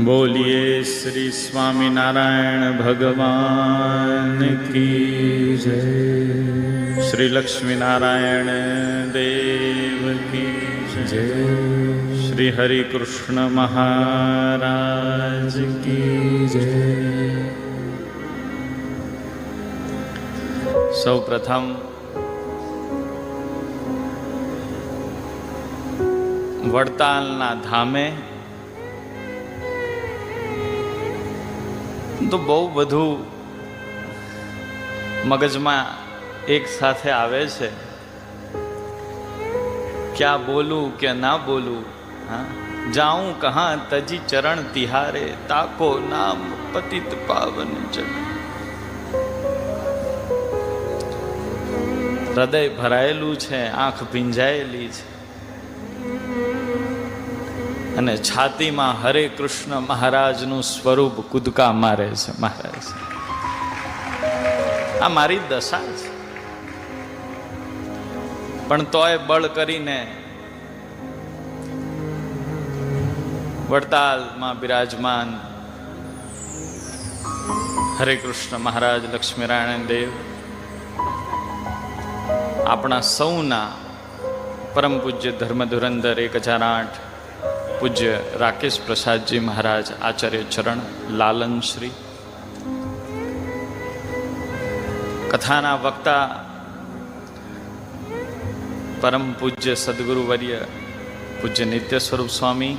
બોલીએ શ્રી સ્વામિનારાયણ ભગવાન કી જય. શ્રી લક્ષ્મીનારાયણ દેવ કી જય. શ્રી હરિ કૃષ્ણ મહારાજ કી જય. સૌ પ્રથમ વડતાલના ધામે તો બહુ બધું મગજમાં એક સાથે આવે છે. ક્યાં બોલું કે ના બોલું, હા? જાઉં કહા તજી ચરણ તિહારે, તાકો નામ પતિત પાવન જગ હૃદય ભરાયેલું છે, આંખ ભીંજાયેલી છે. અને છાતીમાં હરે કૃષ્ણ મહારાજનું સ્વરૂપ કૂદકા મારે છે, મહારાજ. આ મારી દશા છે. પણ તોય બળ કરીને વડતાલમાં બિરાજમાન હરે કૃષ્ણ મહારાજ લક્ષ્મીનારાયણ દેવ, આપણા સૌના પરમ પૂજ્ય ધર્મ ધુરંધર એક હજાર આઠ પૂજ્ય રાકેશ પ્રસાદજી મહારાજ આચાર્ય ચરણ લાલન શ્રી. કથાના વક્તા પરમ પૂજ્ય સદગુરુવર્ય પૂજ્ય નિત્ય સ્વરૂપ સ્વામી,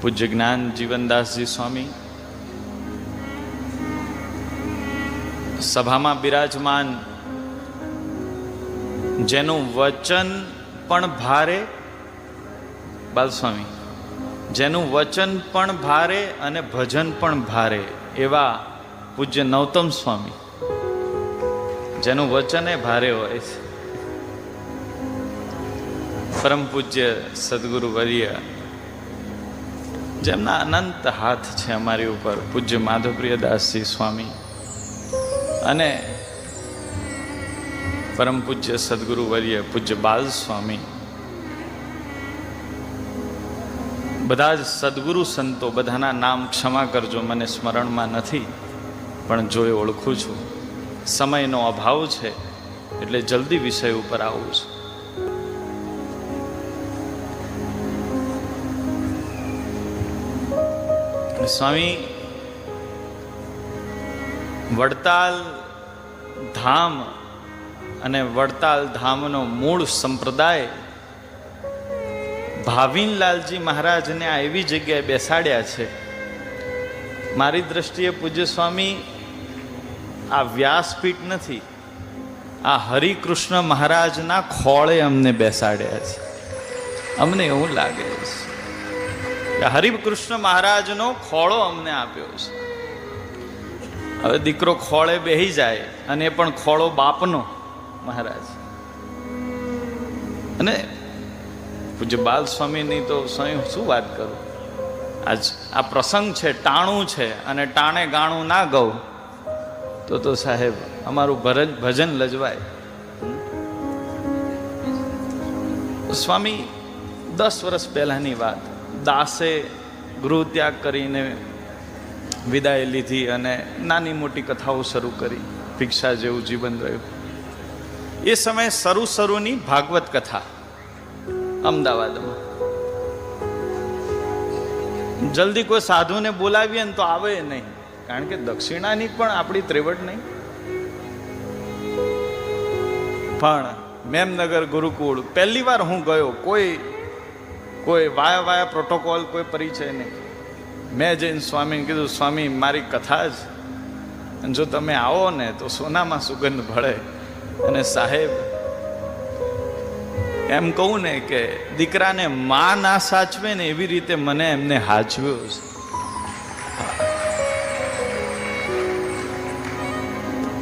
પૂજ્ય જ્ઞાન જીવનદાસજી સ્વામી, સભામાં બિરાજમાન, જેનું વચન પણ ભારે બાલસ્વામી, જેનું વચન પણ ભારે અને ભજન પણ ભારે, એવા પૂજ્ય નવતમ સ્વામી, જેનું વચન એ ભારે હોય છે. પરમ પૂજ્ય સદગુરુ વર્ય, જેમના અનંત હાથ છે અમારી ઉપર, પૂજ્ય માધવપ્રિયદાસજી સ્વામી, અને પરમ પૂજ્ય સદગુરુ વર્ય, પૂજ્ય બાલ સ્વામી બધા જ સદગુરુ સંતો બધાના નામ ક્ષમા કરજો, મને સ્મરણમાં નથી, પણ જોઈ ઓળખું છું. સમયનો અભાવ છે, એટલે જલ્દી વિષય ઉપર આવું છું. સ્વામી, વડતાલ ધામ અને વડતાલ ધામનો મૂળ સંપ્રદાય ભાવિનલાલજી મહારાજને આ એવી જગ્યાએ બેસાડ્યા છે. મારી દ્રષ્ટિએ પૂજ્ય સ્વામી, આ વ્યાસપીઠ નથી. આ હરિકૃષ્ણ મહારાજના ખોળે અમને બેસાડ્યા છે. અમને એવું લાગે છે કે હરિકૃષ્ણ મહારાજનો ખોળો અમને આપ્યો છે. હવે દીકરો ખોળે બેહી જાય અને એ પણ ખોળો બાપનો મહારાજ. અને પૂજ્ય બાલ સ્વામીની તો સ્વયં શું વાત કરું? આજ આ પ્રસંગ છે, ટાણું છે અને ટાણે ગાણું ના ગઉં તો તો સાહેબ, અમારું ભરજ, ભજન લજવાય. સ્વામી, દસ વર્ષ પહેલાંની વાત. દાસે ગૃહ ત્યાગ કરીને વિદાય લીધી અને નાની મોટી કથાઓ શરૂ કરી. ભિક્ષા જેવું જીવન રહ્યું. એ સમયે શરૂ શરૂની ભાગવત કથા. અમદાવાદમાં. જલ્દી કોઈ સાધુને બોલાવીએ ને તો આવે નહીં. કારણ કે દક્ષિણાની પણ આપણી ત્રેવડ નહીં. પણ મેમનગર ગુરુકુળ, પહેલી વાર હું ગયો, કોઈ કોઈ વાયા વાયા પ્રોટોકોલ, કોઈ પરિચય નહીં. મેં જઈને સ્વામીને કીધું, સ્વામી, મારી કથા જ. જો તમે આવો ને તો સોનામાં સુગંધ ભળે. અને સાહેબ એમ કહું ને કે દીકરાને મા ના સાચવે ને એવી રીતે મને એમને હાચવ્યો છે.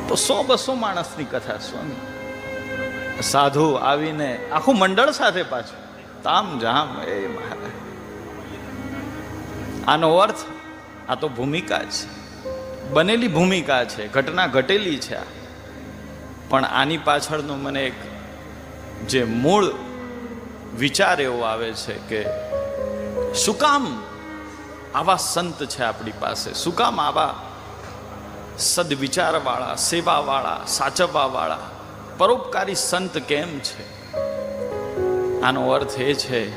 તો સો બસો માણસની કથા, સ્વામી. સાધુ આવીને આખું મંડળ સાથે પાછું. તામ જામ એ મહારાજ. આનો અર્થ, આ તો ભૂમિકા છે. બનેલી ભૂમિકા છે, ઘટના ઘટેલી છે આ. પણ આની પાછળનો મને એક જે મૂળ વિચાર એવો આવે છે કે શું કામ આવા સંત છે આપણી પાસે? શું કામ આવા સદવિચારવાળા, સેવાવાળા, સાચવવાવાળા, પરોપકારી સંત કેમ છે? આનો અર્થ એ છે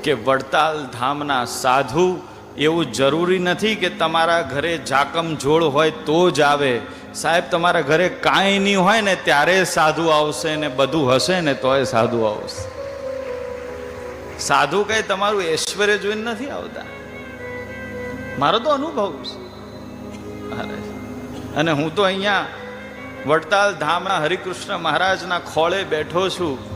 કે વડતાલ ધામના સાધુ એવું જરૂરી નથી કે તમારા ઘરે જાકમ જોડ હોય તો જ આવે. સાહેબ, તમારા ઘરે કાંઈ નહીં હોય ને ત્યારે સાધુ આવશે ને બધું હશે ને તોય સાધુ આવશે. સાધુ કઈ તમારું ઐશ્વર્ય જોઈને નથી આવતા? મારો તો અનુભવ છે. અને હું તો અહીંયા વડતાલ ધામના હરિકૃષ્ણ મહારાજના ખોળે બેઠો છું.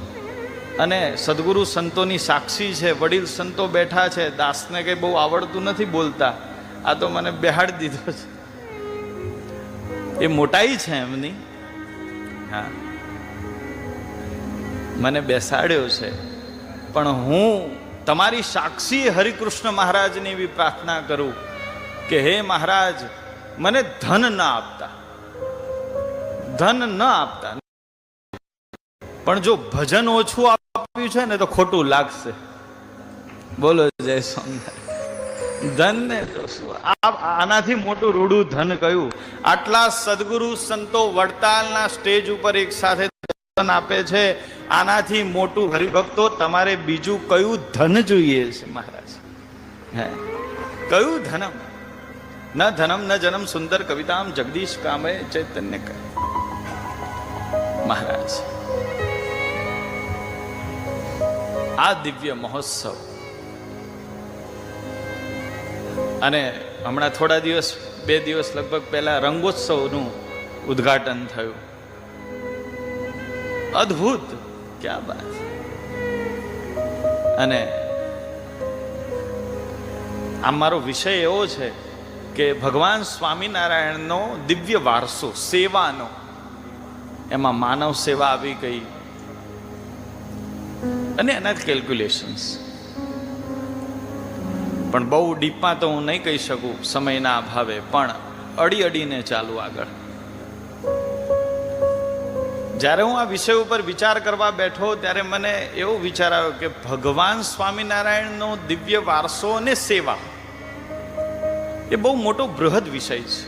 અને સદગુરુ સંતોની સાક્ષી છે, વડીલ સંતો બેઠા છે, દાસને કંઈ બહુ આવડતું નથી બોલતા. આ તો મને બેહાડી દીધો છે. એ મોટાઈ છે એમની. હા. મને બેસાડ્યો છે. પણ હું તમારી સાક્ષી હરિકૃષ્ણ મહારાજની એવી પ્રાર્થના કરું કે હે મહારાજ, મને ધન ન આપતા. ધન ન આપતા. પણ જો ભજન ઓછું આપ્યું છે ને તો ખોટું લાગશે. બોલો જય સ્વામિનારાયણ ધન ને આનાથી મોટું રૂડું ધન કયું? આટલા સદગુરુ સંતો વડતાલના સ્ટેજ ઉપર એક સાથે દર્શન આપે છે. આનાથી મોટું હરિભક્તો, તમારે બીજું કયું ધન જોઈએ છે મહારાજ? હે? કયું ધનમ? ન ધનમ, ન જનમ, સુંદર કવિતામ, જગદીશ કામે ચૈતન્ય કહે મહારાજ. આ દિવ્ય મહોત્સવ. અને હમણાં થોડા દિવસ, બે દિવસ લગભગ પહેલા રંગોત્સવનું ઉદ્ઘાટન થયું. અદ્ભુત! ક્યાં વાત અને આ મારો વિષય એવો છે કે ભગવાન સ્વામિનારાયણનો દિવ્ય વારસો, સેવાનો. એમાં માનવ સેવા આવી ગઈ. અને એના કેલ્ક્યુલેશન્સ પણ બહુ ડીપમાં તો હું નહીં કહી શકું સમયના અભાવે, પણ અડી અડીને ચાલુ આગળ. જ્યારે હું આ વિષય ઉપર વિચાર કરવા બેઠો, ત્યારે મને એવો વિચાર આવ્યો કે ભગવાન સ્વામિનારાયણનો દિવ્ય વારસો અને સેવા એ બહુ મોટો બૃહદ વિષય છે.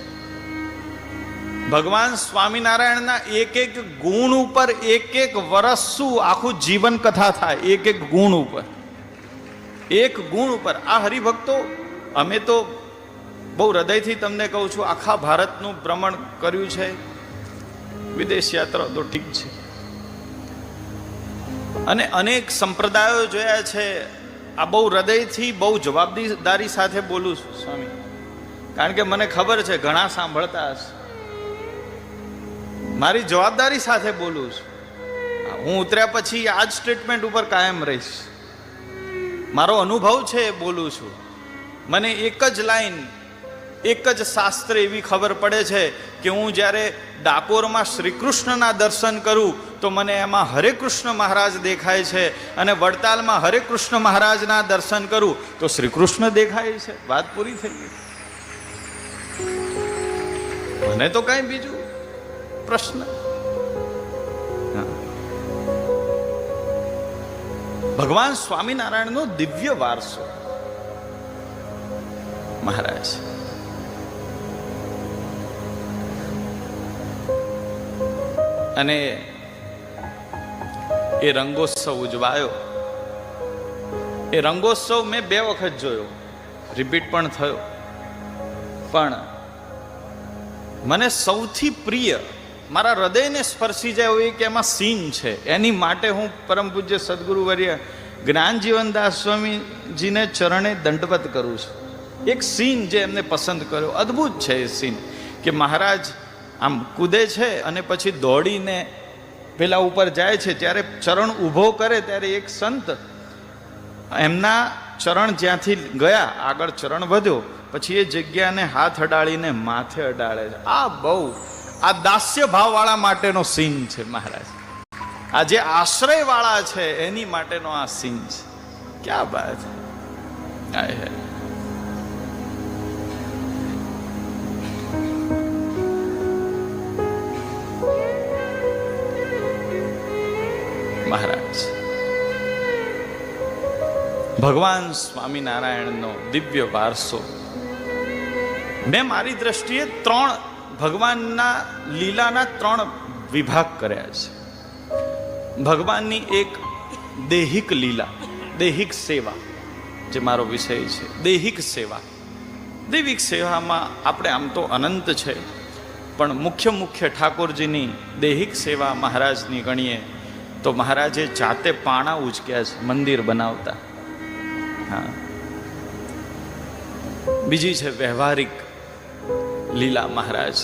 ભગવાન સ્વામિનારાયણના એક એક ગુણ ઉપર એક એક વરસ શું આખું જીવન કથા થાય, એક એક ગુણ ઉપર. એક ગુણ ઉપર. આ હરિભક્તો, અમે તો બહુ હૃદયથી તમને કહું છું, આખા ભારતનું ભ્રમણ કર્યું છે. વિદેશ યાત્રા તો ઠીક છે. અને અનેક સંપ્રદાયો જોયા છે. આ બહુ હૃદયથી, બહુ જવાબદારી સાથે બોલું છું, સ્વામી. કારણ કે મને ખબર છે, ઘણા સાંભળતા હશે. મારી જવાબદારી સાથે બોલું છું. હું ઉતર્યા પછી આ જ સ્ટેટમેન્ટ ઉપર કાયમ રહીશ. મારો અનુભવ છે એ બોલું છું. મને એક જ લાઈન, એક જ શાસ્ત્ર એવી ખબર પડે છે કે હું જ્યારે ડાકોરમાં શ્રી કૃષ્ણના દર્શન કરું, તો મને એમાં હરે કૃષ્ણ મહારાજ દેખાય છે અને વડતાલમાં હરે કૃષ્ણ મહારાજના દર્શન કરું, તો શ્રી કૃષ્ણ દેખાય છે. વાત પૂરી થઈ ગઈ. મને તો કઈ બીજું પ્રશ્ન. ભગવાન સ્વામિનારાયણનો દિવ્ય વારસો. મહારાજ. અને એ રંગોત્સવ ઉજવાયો. એ રંગોત્સવ મેં બે વખત જોયો. રિપીટ પણ થયો. પણ મને સૌથી પ્રિય મારા હૃદયને સ્પર્શી જાય એવું કે એમાં સીન છે. એની માટે હું પરમ પૂજ્ય સદગુરુ વર્ય જ્ઞાનજીવનદાસ સ્વામીજીને ચરણે દંડવત કરું છું. એક સીન જે એમને પસંદ કર્યો, અદ્ભુત છે એ સીન કે મહારાજ આમ કૂદે છે અને પછી દોડીને પેલા ઉપર જાય છે. ત્યારે ચરણ ઊભો કરે ત્યારે એક સંત એમના ચરણ જ્યાંથી ગયા, આગળ ચરણ વધ્યો, પછી એ જગ્યાને હાથ અડાડીને માથે અડાડે છે. આ બહુ આ દાસ્ય ભાવવાળા માટેનો સીન છે, મહારાજ. આ જે આશ્રયવાળા છે, એની માટેનો આ સીન છે. ક્યાં હાય. મહારાજ. ભગવાન સ્વામિનારાયણનો દિવ્ય વારસો. મેં મારી દ્રષ્ટિએ ત્રણ ભગવાનના લીલાના ત્રણ વિભાગ કર્યા છે. ભગવાનની એક દેહિક લીલા, દેહિક સેવા, જે મારો વિષય છે, દેહિક સેવા. દૈવિક સેવામાં આપણે આમ તો અનંત છે, પણ મુખ્ય મુખ્ય ઠાકોરજીની દેહિક સેવા મહારાજની ગણીએ તો મહારાજે જાતે પાણા ઉચક્યા છે, મંદિર બનાવતા. હા. બીજી છે વ્યવહારિક લીલા મહારાજ.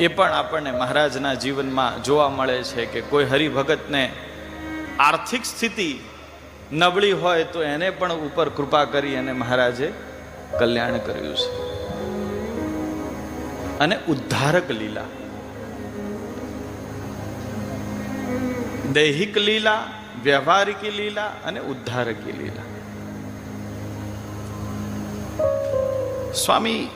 એ પણ આપણને મહારાજના જીવનમાં જોવા મળે છે કે કોઈ હરિભગતને આર્થિક સ્થિતિ નબળી હોય તો એને પણ ઉપર કૃપા કરી અને મહારાજે કલ્યાણ કર્યું છે. અને ઉદ્ધારક લીલા. દૈહિક લીલા, વ્યવહારિક લીલા અને ઉદ્ધારકી લીલા. સ્વામી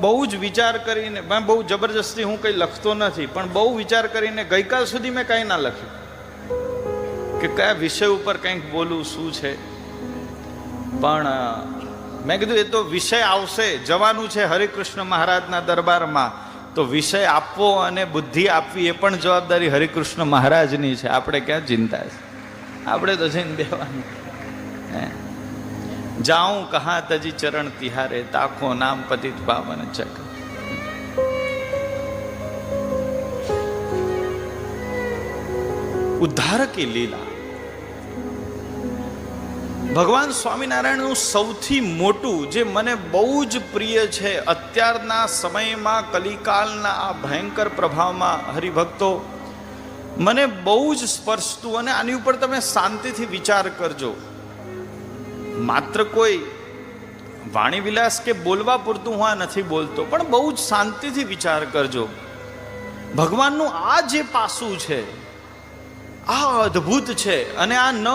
બહુ જ વિચાર કરીને, મેં બહુ જબરજસ્તી હું કંઈ લખતો નથી, પણ બહુ વિચાર કરીને ગઈકાલ સુધી મેં કંઈ ના લખ્યું. કે કયા વિષય ઉપર કંઈક બોલું, શું છે? પણ મેં કીધું એ તો વિષય આવશે, જવાનું છે હરિકૃષ્ણ મહારાજના દરબારમાં, તો વિષય આપવો અને બુદ્ધિ આપવી એ પણ જવાબદારી હરિકૃષ્ણ મહારાજની છે. આપણે ક્યાં ચિંતા છે? આપણે તો જઈને દેવાનું. હે? જાઉં કહા તજી ચરણ તિહારે, તાખો નામ પતિત પાવન ચક. ઉદ્ધારકી લીલા. ભગવાન સ્વામિનારાયણનું સૌથી મોટું, જે મને બહુ જ પ્રિય છે, અત્યારના સમયમાં કલિકાલના આ ભયંકર પ્રભાવમાં હરિભક્તો, મને બહુ જ સ્પર્શતું અને આની ઉપર તમે શાંતિથી વિચાર કરજો. માત્ર કોઈ વાણી વિલાસ કે બોલવા પૂરતું હું આ નથી બોલતો, પણ બહુ જ શાંતિથી વિચાર કરજો. ભગવાનનું આ જે પાસું છે, આ અદ્ભુત છે અને આ ન,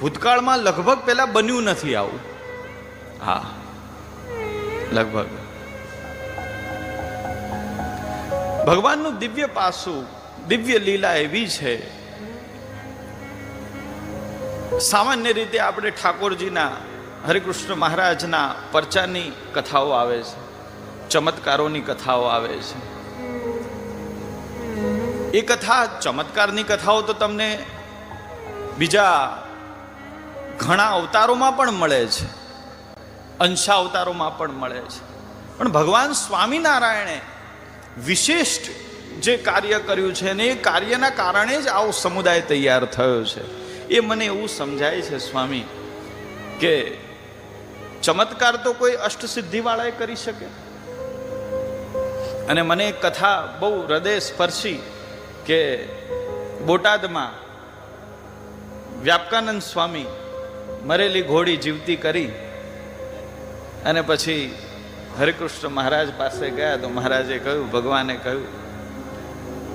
ભૂતકાળમાં લગભગ પહેલાં બન્યું નથી આવું. હા, લગભગ. ભગવાનનું દિવ્ય પાસું, દિવ્ય લીલા એવી છે સામાન્ય રીતે આપણે ઠાકોરજીના, હરિકૃષ્ણ મહારાજના પરચાની કથાઓ આવે છે, ચમત્કારોની કથાઓ આવે છે. એ કથા, ચમત્કારની કથાઓ તો તમને બીજા ઘણા અવતારોમાં પણ મળે છે અંશા અવતારોમાં પણ મળે છે. પણ ભગવાન સ્વામિનારાયણે વિશિષ્ટ જે કાર્ય કર્યું છે ને એ કાર્યના કારણે જ આવો સમુદાય તૈયાર થયો છે. એ મને એવું સમજાય છે, સ્વામી, કે ચમત્કાર તો કોઈ અષ્ટસિદ્ધિવાળાએ કરી શકે. અને મને કથા બહુ હૃદય સ્પર્શી કે બોટાદમાં વ્યાપકાનંદ સ્વામી મરેલી ઘોડી જીવતી કરી અને પછી હરિકૃષ્ણ મહારાજ પાસે ગયા તો મહારાજે કહ્યું, ભગવાને કહ્યું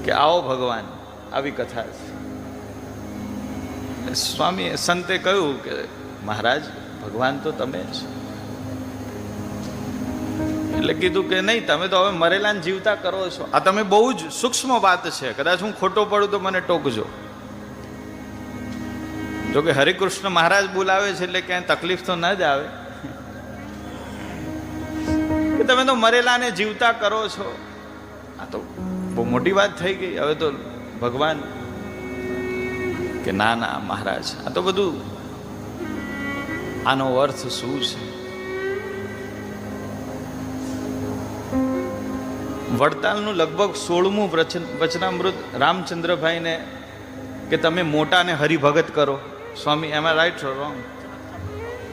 કે આવો ભગવાન, આવી કથા છે. સ્વામી સંતે કહ્યું કે, મહારાજ, ભગવાન તો તમે જ. એટલે કીધું કે, નહીં, તમે તો હવે મરેલાને જીવતા કરો છો. આ તમે બહુ જ સૂક્ષ્મ વાત છે. કદાચ હું ખોટો પડું તો મને ટોકજો. જો કે હરિકૃષ્ણ મહારાજ બોલાવે છે એટલે ક્યાંય તકલીફ તો ન જ આવે. કે તમે તો મરેલાને જીવતા કરો છો. આ તો બહુ મોટી વાત થઈ ગઈ. હવે તો ભગવાન કે ના ના મહારાજ, આ તો બધું આનો અર્થ શું છે? વડતાલનું લગભગ સોળમું વચન, વચનામૃત રામચંદ્રભાઈને કે તમે મોટાને હરિભગત કરો. સ્વામી એમાં રાઈટ રોંગ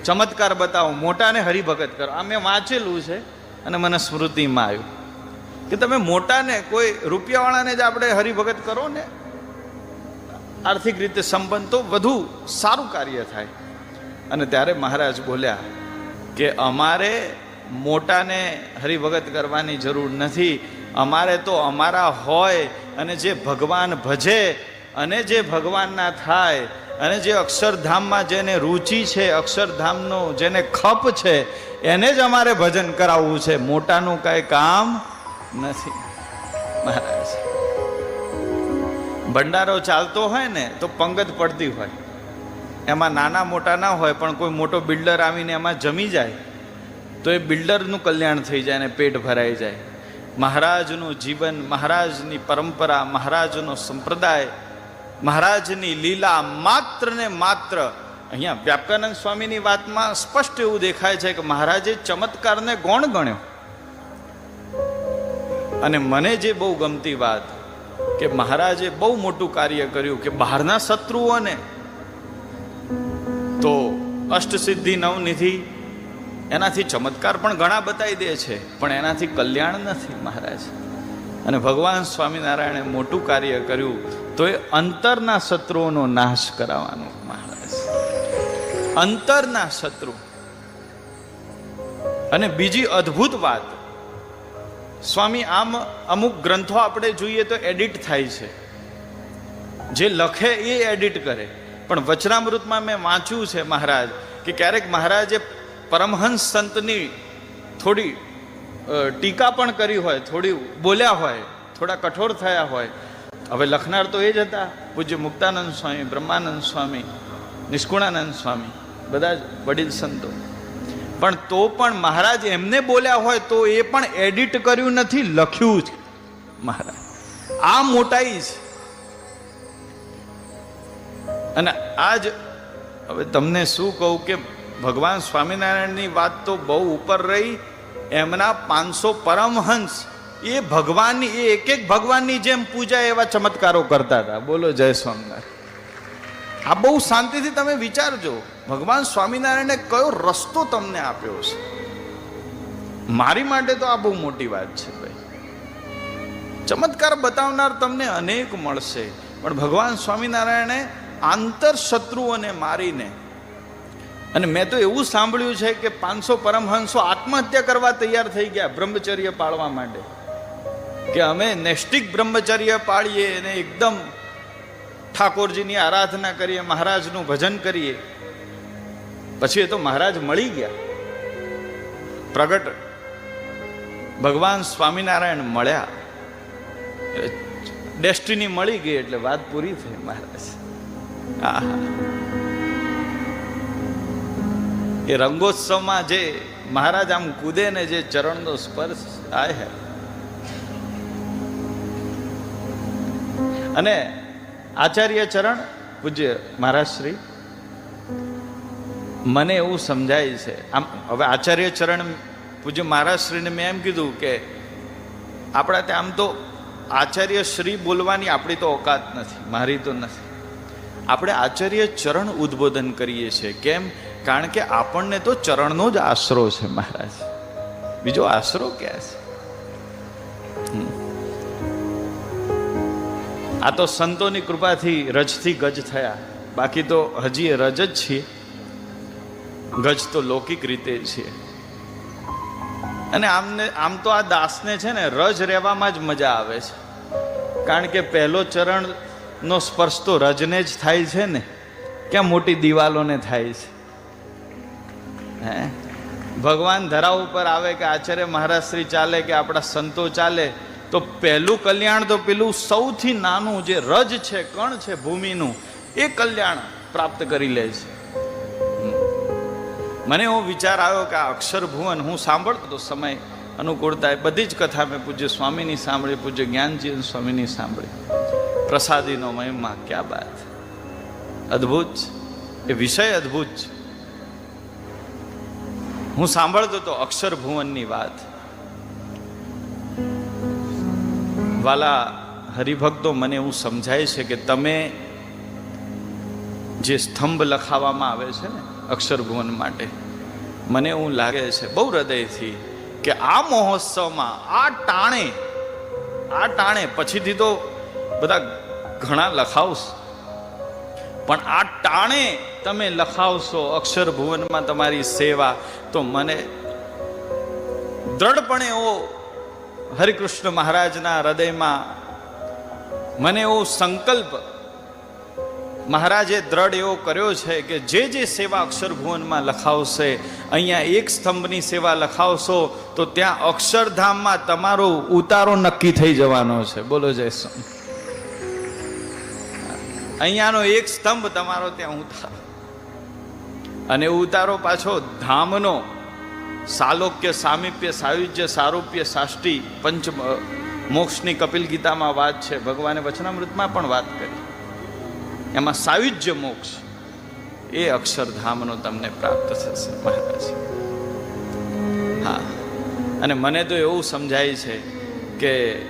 ચમત્કાર બતાવો, મોટાને હરિભગત કરો. આ મેં વાંચેલું છે અને મને સ્મૃતિમાં આવ્યું. કે તમે મોટાને કોઈ રૂપિયાવાળાને જ આપણે હરિભગત કરો ને? આર્થિક રીતે સંબંધ તો વધુ સારું કાર્ય થાય. અને ત્યારે મહારાજ બોલ્યા કે અમારે મોટાને હરિભગત કરવાની જરૂર નથી. અમારે તો અમારા હોય અને જે ભગવાન ભજે અને જે ભગવાનના થાય અને જે અક્ષરધામમાં જેને રુચિ છે, અક્ષરધામનો જેને ખપ છે, એને જ અમારે ભજન કરાવવું છે. મોટાનું કાંઈ કામ નથી. મહારાજ. ભંડારો ચાલતો હોય ને તો પંગત પડતી હોય. એમાં નાના મોટા ના હોય, પણ કોઈ મોટો બિલ્ડર આવીને એમાં જમી જાય, તો એ બિલ્ડરનું કલ્યાણ થઈ જાય અને પેટ ભરાઈ જાય. મહારાજનું જીવન, મહારાજની પરંપરા, મહારાજનો સંપ્રદાય, મહારાજની લીલા માત્ર ને માત્ર. અહીંયા વ્યાપકાનંદ સ્વામીની વાતમાં સ્પષ્ટ એવું દેખાય છે કે મહારાજે ચમત્કારને ગૌણ ગણ્યો. અને મને જે બહુ ગમતી વાત કે મહારાજે બહુ મોટું કાર્ય કર્યું કે બહારના શત્રુઓને. તો અષ્ટસિદ્ધિ નવનિધિ એનાથી ચમત્કાર પણ ઘણા બતાવી દે છે, પણ એનાથી કલ્યાણ નથી મહારાજ. અને ભગવાન સ્વામિનારાયણે મોટું કાર્ય કર્યું તો એ અંતરના શત્રુઓનો નાશ કરાવવાનો મહારાજ. અંતરના શત્રુ. અને બીજી અદ્ભુત વાત સ્વામી, આમ અમુક ગ્રંથો આપણે જોઈએ તો એડિટ થાય છે. જે લખે એ એડિટ કરે. પણ વચનામૃતમાં મેં વાંચ્યું છે મહારાજ કે ક્યારેક મહારાજે પરમહંસ સંતની થોડી ટીકા પણ કરી હોય, થોડી બોલ્યા હોય, થોડા કઠોર થયા હોય. હવે લખનાર તો એ જ હતા. પૂજ્ય મુક્તાનંદ સ્વામી, બ્રહ્માનંદ સ્વામી, નિષ્કુણાનંદ સ્વામી, બધા જ વડીલ સંતો. પણ તો પણ મહારાજ એમને બોલ્યા હોય તો એ પણ એડિટ કર્યું નથી, લખ્યું છે મહારાજ, આ મોટાઈ છે અને આજ હવે તમને શું કહું કે ભગવાન સ્વામિનારાયણની વાત તો બહુ ઉપર રહી, એમના પાંચસો પરમહંસ, એ ભગવાનની, એ એક એક ભગવાનની જેમ પૂજા એવા ચમત્કારો કરતા હતા. બોલો જય સ્વામિનારાયણ. આ બહુ શાંતિથી તમે વિચારજો. ભગવાન સ્વામિનારાયણે કયો રસ્તો તમને આપ્યો છે? મારી માટે તો આ બહુ મોટી વાત છે ભાઈ. ચમત્કાર બતાવનાર તમને અનેક મળશે. પણ ભગવાન સ્વામિનારાયણે આંતર શત્રુઓને મારીને, અને મેં તો એવું સાંભળ્યું છે કે પાંચસો પરમહંસો આત્મહત્યા કરવા તૈયાર થઈ ગયા બ્રહ્મચર્ય પાળવા માટે, કે અમે નૈષ્ટિક બ્રહ્મચર્ય પાળીએ અને એકદમ ઠાકોરજીની આરાધના કરીએ, મહારાજનું ભજન કરીએ, પછી એ તો મહારાજ મળી ગયા. પ્રગટ ભગવાન સ્વામિનારાયણ મળ્યા. ડેસ્ટિની મળી ગઈ એટલે વાત પૂરી થઈ મહારાજ. એ રંગોત્સવમાં જે મહારાજ આમ કૂદે ને જે ચરણનો સ્પર્શ આય હે અને આચાર્ય ચરણ, પૂજ્ય મહારાજ શ્રી, મને એવું સમજાય છે. આમ, હવે આચાર્ય ચરણ, પૂજ્ય મહારાજ શ્રીને મેં એમ કીધું કે આપણા ત્યાં આમ તો આચાર્ય શ્રી બોલવાની આપણી તો ઓકાત નથી, મારી તો નથી. આપણે આચાર્ય ચરણ ઉદ્બોધન કરીએ છીએ. કેમ? કારણ કે આપણને તો ચરણનો જ આશરો છે મહારાજ. બીજો આશરો ક્યાં છે? આ તો સંતોની કૃપાથી રજથી ગજ થયા. બાકી તો હજી એ રજ જ છીએ. ગજ તો લૌકિક રીતે છીએ અને આમને, આમ તો આ દાસને છે ને રજ રહેવામાં જ મજા આવે છે. કારણ કે પહેલો ચરણનો સ્પર્શ તો રજને જ થાય છે ને. ક્યાં મોટી દિવાલોને થાય છે. હે? ભગવાન ધરા ઉપર આવે કે આચાર્ય મહારાજ શ્રી ચાલે કે આપણા સંતો ચાલે તો પહેલું કલ્યાણ તો પેલું સૌથી નાનું જે રજ છે, કણ છે ભૂમિનું, એ કલ્યાણ પ્રાપ્ત કરી લે છે. મને એવો વિચાર આવ્યો કે આ અક્ષર ભુવન હું સાંભળતો તો સમય અનુકૂળતા એ બધી જ કથા મેં પૂજ્ય, સ્વામીની સાંભળી, પૂજ્ય જ્ઞાનજી સ્વામીની સાંભળી. પ્રસાદીનો મહિમા ક્યાં બાત. અદ્ભુત. એ વિષય અદ્ભુત છે. હું સાંભળતો તો અક્ષર ભુવનની વાત. વાલા હરિભક્તો, મને એવું સમજાય છે કે તમે જે સ્તંભ લખાવવામાં આવે છે ને અક્ષરભુવન માટે, મને એવું લાગે છે, બહુ હૃદયથી, કે આ મહોત્સવમાં, આ ટાણે આ ટાણે, પછીથી તો બધા ઘણા લખાવશ. પણ આ ટાણે તમે લખાવશો અક્ષર ભુવનમાં તમારી સેવા, તો મને દ્રઢપણે એવો હરિકૃષ્ણ મહારાજના હૃદયમાં મને એવો સંકલ્પ, મહારાજે દ્રઢ એવો કર્યો છે કે જે જે સેવા અક્ષરભુવનમાં લખાવશે, અહીંયા એક સ્તંભની સેવા લખાવશો, તો ત્યાં અક્ષરધામમાં તમારો ઉતારો નક્કી થઈ જવાનો છે. બોલો જય અહીંયાનો એક સ્તંભ તમારો ત્યાં ઉતારો. અને ઉતારો પાછો ધામનો. સાલોક્ય સામીપ્ય સાયુજ્ય સારૂપ્ય સાષ્ટી પંચ મોક્ષની કપિલ ગીતામાં વાત છે. ભગવાને વચનામૃતમાં પણ વાત કરી. એમાં સાયુજ્ય મોક્ષ, એ અક્ષરધામનો તમને પ્રાપ્ત થશે, મહારાજ. હા. અને મને તો એવું સમજાય છે કે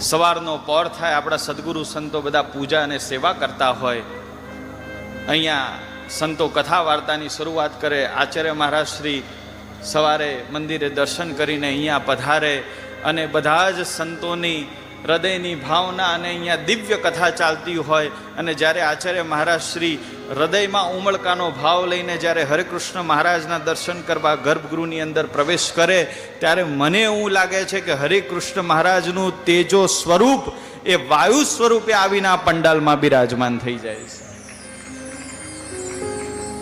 સવારનો પોર થાય, આપણા સદગુરુ સંતો બધા પૂજા અને સેવા કરતા હોય, અહીંયા સંતો કથા વાર્તાની શરૂઆત કરે. આચાર્ય મહારાજ શ્રી સવારે મંદિરે દર્શન કરીને અહીંયા પધારે અને બધા જ સંતોની હૃદયની ભાવના અને અહીંયા દિવ્ય કથા ચાલતી હોય અને જ્યારે આચાર્ય મહારાજ શ્રી હૃદયમાં ઉમળકાનો ભાવ લઈને જ્યારે હરેકૃષ્ણ મહારાજના દર્શન કરવા ગર્ભગૃહની અંદર પ્રવેશ કરે, ત્યારે મને એવું લાગે છે કે હરેકૃષ્ણ મહારાજનું તેજો સ્વરૂપ એ વાયુ સ્વરૂપે આવીને આ પંડાલમાં બિરાજમાન થઈ જાય છે.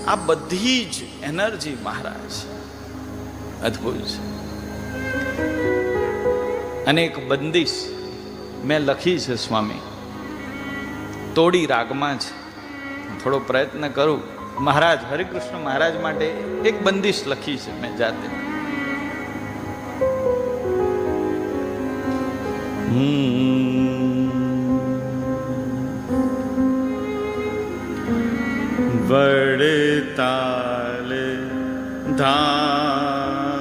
આ બધી જ એનર્જી મહારાજ. અદ્ભુત છે. અને એક બંદીશ મેં લખી છે સ્વામી. તોડી રાગમાં જ. થોડો પ્રયત્ન કરું. મહારાજ, હરિકૃષ્ણ મહારાજ માટે એક બંદીશ લખી છે મેં જાતે. વડતાલ ધામે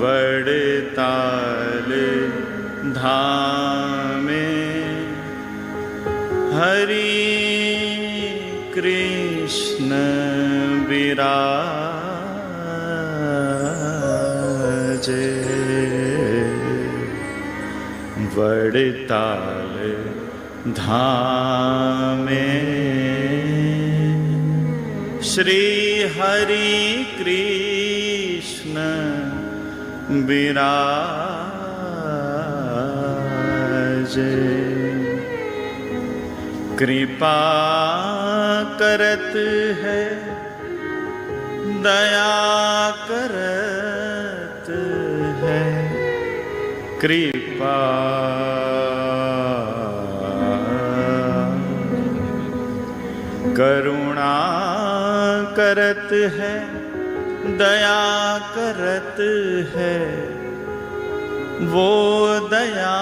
વડતાલ ધામે હરી કૃષ્ણ બિરાજે વડતાલ धामे श्री हरि कृष्ण विराज कृपा करत है दया करत है कृपा करुणा करत है, दया करत है। वो दया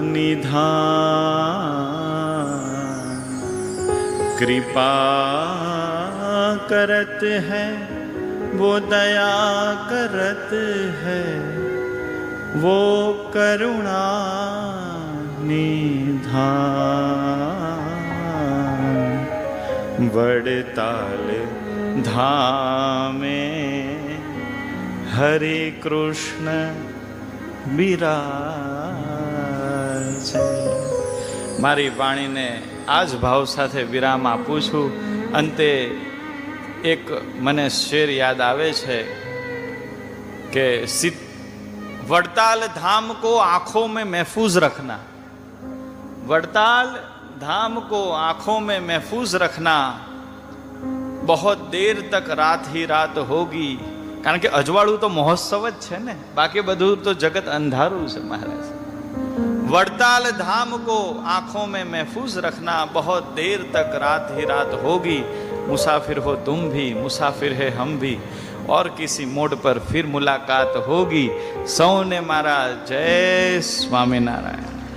निधान। कृपा करत है, वो दया करत है। वो करुणा निधान। વડતાલ ધામે હરે કૃષ્ણ બિરાજ. મારી વાણીને આ જ ભાવ સાથે વિરામ આપું છું. અંતે એક મને શેર યાદ આવે છે કે વડતાલ ધામ કો આંખો મેં મહેફૂઝ રખના. વડતાલ धाम को आंखों में महफूज रखना बहुत देर तक रात ही रात होगी કારણ કે અજવાળું તો મહોત્સવ જ છે ને બાકી બધું તો જગત અંધારું છે મહારાજ वड़ताल धाम को आंखों में महफूज रखना बहुत देर तक रात ही रात होगी मुसाफिर हो तुम भी मुसाफिर है हम भी और किसी मोड़ पर फिर मुलाकात होगी सौने मारा जय स्वामीनारायण